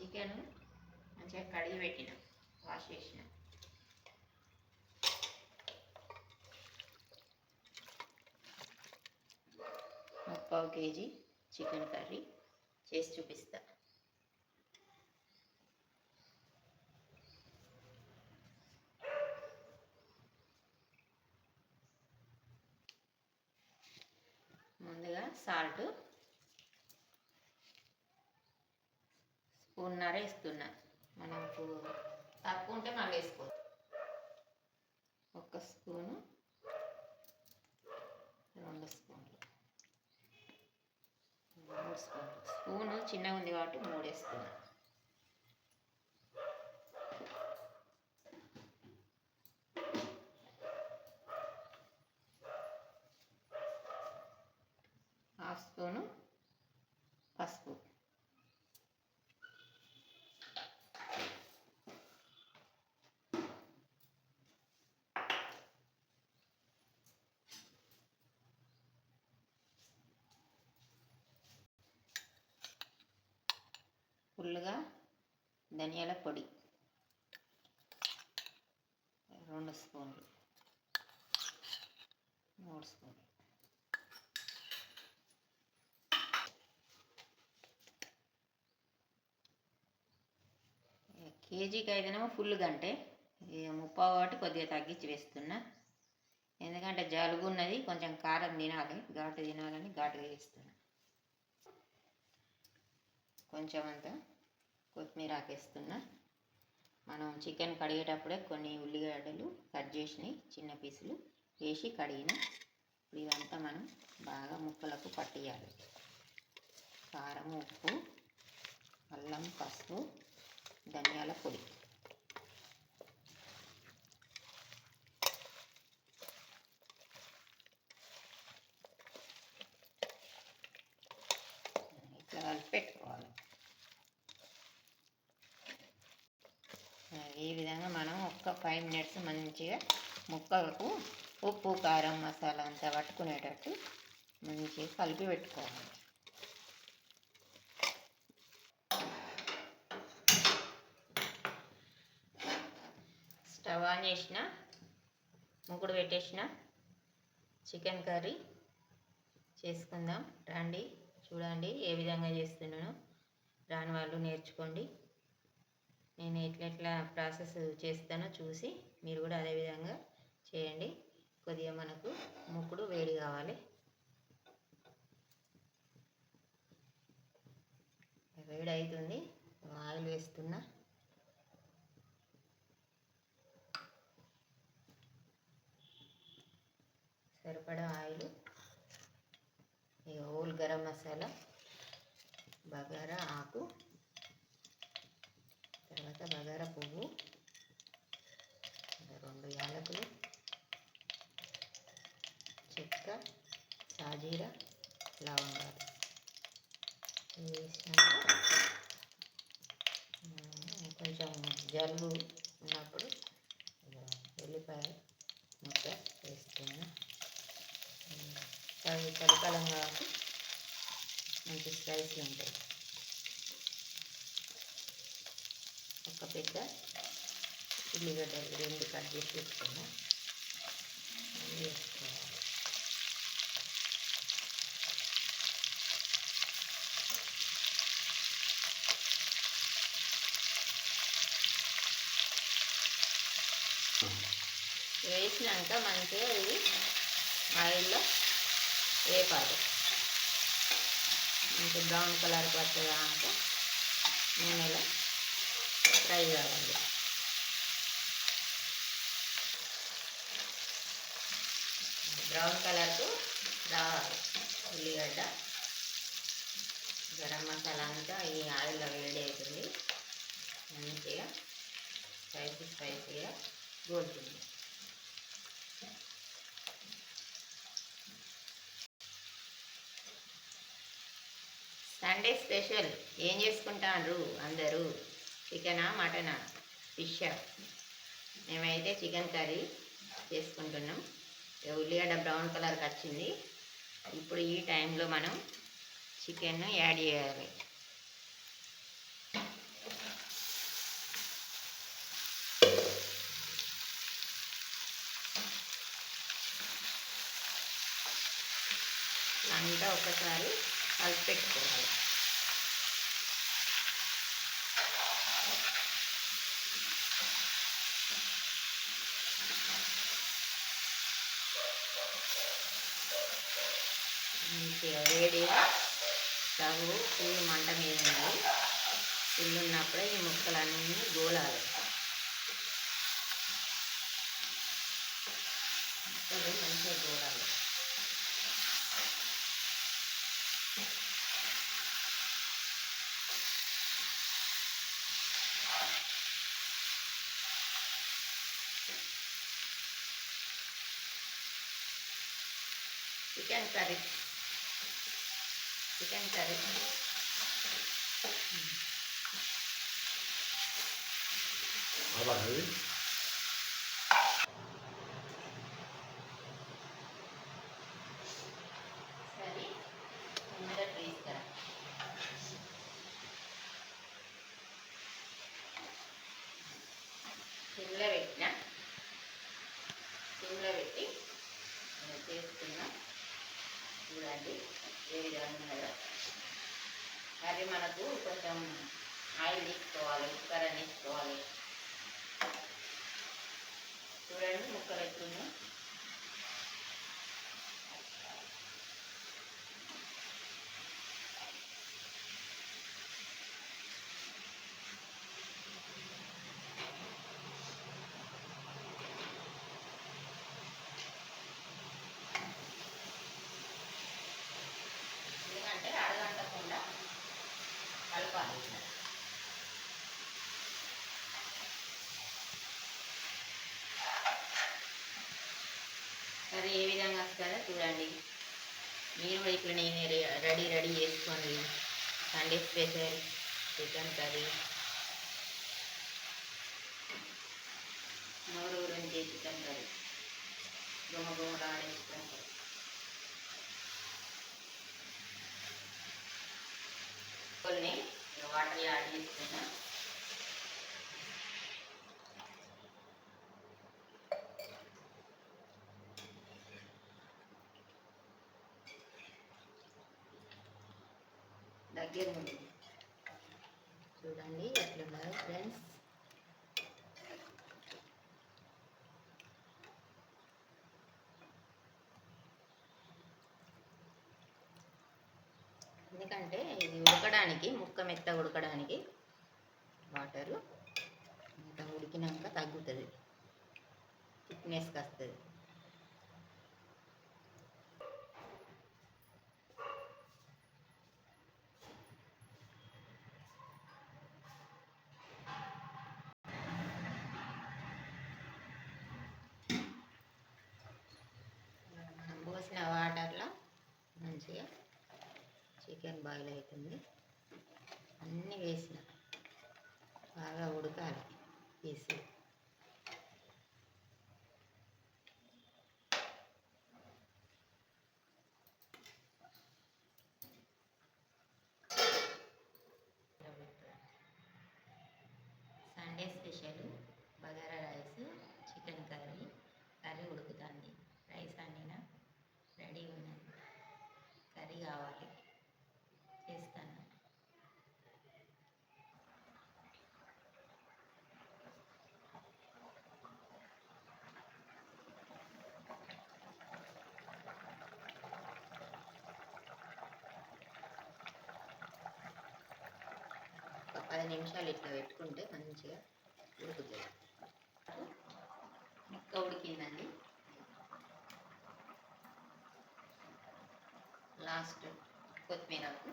Chicken మంచిగా కడిగి పెట్టిన వాష్ చేసిన. ముప్పావు కేజీ చికెన్ కర్రీ చేసి చూపిస్తా. ముందుగా సాల్ట్ స్పూన్నర వేస్తున్నా మనకు తక్కువ ఉంటే మళ్ళీ వేసుకోవచ్చు. ఒక స్పూను రెండు స్పూన్లు. మూడు స్పూన్లు. స్పూను చిన్నగా ఉంది కాబట్టి మూడు వేస్తున్నా. హాఫ్ స్పూను పసుపు. ఫుల్గా ధనియాల పొడి. రెండు స్పూన్లు. మూడు స్పూన్లు. కేజీకి అయితేనేమో ఫుల్ గంటే ఇక ముప్పావు కాబట్టి కొద్దిగా తగ్గించి వేస్తున్నా. ఎందుకంటే జలుబు ఉన్నది కొంచెం కారం తినాలి ఘాటు తినాలని ఘాటుగా వేస్తున్నా కొంచెం అంత కొత్తిమీర ఆకేస్తున్నా. మనం చికెన్ కడిగేటప్పుడే కొన్ని ఉల్లిగడ్డలు కట్ చేసినాయి చిన్న పీసులు వేసి కడిగిన. ఇప్పుడు ఇదంతా మనం బాగా ముక్కలకు పట్టియాలి. కారం ఉప్పు అల్లం పసుపు ధనియాల పొడి ఇట్లా కలిపి పెట్టుకోవాలి ఈ విధంగా మనం ఒక్క ఫైవ్ మినిట్స్ మంచిగా ముక్కలకు ఉప్పు కారం మసాలా అంతా పట్టుకునేటట్టు మంచిగా కలిపి పెట్టుకోవాలి. స్టవ్ ఆన్ చేసిన ముగ్గుడు పెట్టేసిన చికెన్ కర్రీ చేసుకుందాం. రండి చూడండి ఏ విధంగా చేస్తున్నానో. రాని వాళ్ళు నేర్చుకోండి. నేను ఎట్లా ఎట్లా ప్రాసెస్ చేస్తానో చూసి మీరు కూడా అదే విధంగా చేయండి. కొద్దిగా మనకు ముక్కుడు వేడి కావాలి. వేడి అవుతుంది. ఆయిల్ వేస్తున్నా. సరిపడా ఆయిల్. ఈ హోల్ గరం మసాలా బగారా ఆకు తర్వాత బగార పువ్వు. రెండు యాలకులు. చెక్క సాజీర లవంగాలు. వేసినాక కొంచెం జలుబు ఉన్నప్పుడు ఉల్లిపాయ ముక్క వేసుకున్నాను చలి చలికాలం కాబట్టి మంచి స్పైసీ ఉంటాయి ఒక పెద్ద ఉల్లిగడ్డలు రెండు కట్ చేసి పెట్టుకున్నా వేసుకోవాలి. వేసినాక మంచిగా ఇది ఆయిల్లో వేపాలి. మంచి బ్రౌన్ కలర్ వచ్చేదాక నూనెలో ఫ్రై కావాలి. బ్రౌన్ కలర్కు రావాలి ఉల్లిగడ్డ. గరం మసాలా అంతా ఈ ఆయిల్లో వేడి అవుతుంది. మంచిగా స్పైసీ స్పైసీగా గోలుతుంది. సండే స్పెషల్ ఏం చేసుకుంటారు అందరూ? చికెనా మటనా? ఫిష్. మేమైతే చికెన్ కర్రీ చేసుకుంటున్నాం. ఉల్లిగడ్డ బ్రౌన్ కలర్కి వచ్చింది. ఇప్పుడు ఈ టైంలో మనం చికెన్ను యాడ్ చేయాలి. అంతా ఒకసారి కలిపి పెట్టుకోవాలి మంచిగా వేడిగా సగు ఫుల్ మంట మీద ఉంది ఫుల్ ఉన్నప్పుడే ఈ ముక్కలన్నీ గోలాలి. ముక్కలు మంచిగా గోలాలి. Chicken curry. చికెన్ కర్రీ అలా అది సరే ముందుగా తీసుకురా సిమ్లో పెట్టిన సిమ్లో పెట్టి నేను చేస్తున్నా చూడండి ఏ విధంగా ఉన్నదో కర్రీ మనకు కొంచెం ఆయిల్ తీసుకోవాలి ఉప్పు తీసుకోవాలి. చూడండి ముక్కలు ఎక్కువ ఎందుకంటే అరగంటకుండా కలపాలి ఇట్లా. కర్రీ ఏ విధంగా వస్తుందో చూడండి. మీరు కూడా ఇట్లా నేను రెడీ రెడీ చేసుకోండి సండే స్పెషల్ చికెన్ కర్రీ. నోరు గురించి చికెన్ కర్రీ. గుమ్మ గుమ్మలాడే చికెన్ కర్రీ. కొన్ని వాటర్ యాడ్ చేసుకున్నాను దగ్గర ఉంది. చూడండి ఎట్లున్నారో ఫ్రెండ్స్. ఎందుకంటే ఇది ఉడకడానికి ముక్క మెత్త ఉడకడానికి వాటరు. మొత్తం ఉడికినాక తగ్గుతుంది. థిక్నెస్కి వస్తుంది మనం పోసిన వాటర్లో మంచిగా చికెన్ బాయిల్ అవుతుంది అన్నీ వేసిన. బాగా ఉడకాలి. వేసి Sunday special bagara rice chicken curry curry ఉడుకుతుంది రైస్ అండిన రెడీ ఉన్నది కర్రీ కావాలి చేస్తాను. ఒక పది నిమిషాలు ఇట్లా పెట్టుకుంటే మంచిగా ఉడుకుతుంది. ముక్క ఉడికిందండి. లాస్ట్ కొత్తిమీరకు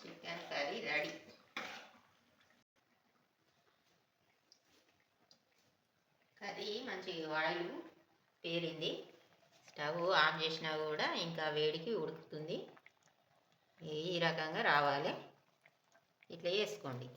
చికెన్ కర్రీ రెడీ కర్రీ మంచి ఆయిల్ పేరింది. స్టవ్ ఆఫ్ చేసినా కూడా ఇంకా వేడికి ఉడుకుతుంది. ఈ రకంగా రావాలి. ఇట్లా వేసుకోండి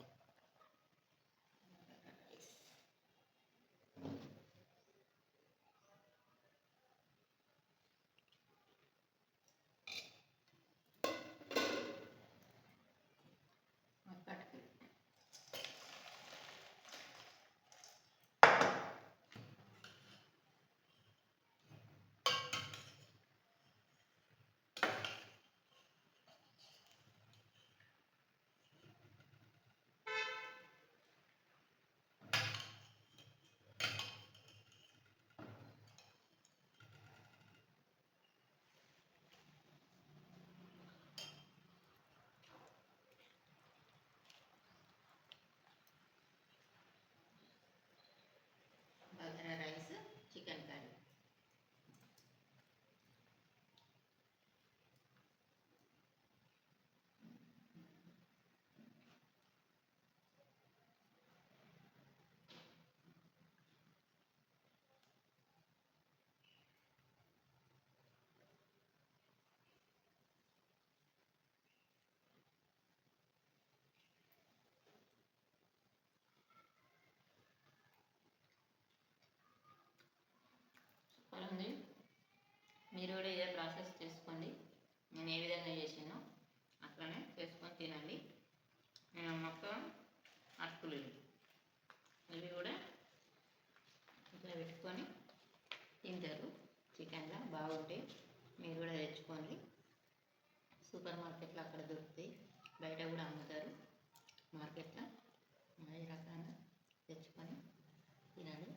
ఉంది. మీరు కూడా ఇదే ప్రాసెస్ చేసుకోండి. నేను ఏ విధంగా చేసానో అట్లనే చేసుకొని తినండి. మొత్తం అటుకులు ఇవి. కూడా ఇట్లా పెట్టుకొని తింటారు. చికెన్లా బాగుంటాయి మీరు కూడా తెచ్చుకోండి. సూపర్ మార్కెట్లో అక్కడ దొరుకుతాయి. బయట కూడా అమ్ముతారు. మార్కెట్లో అన్ని రకంగా తెచ్చుకొని తినండి.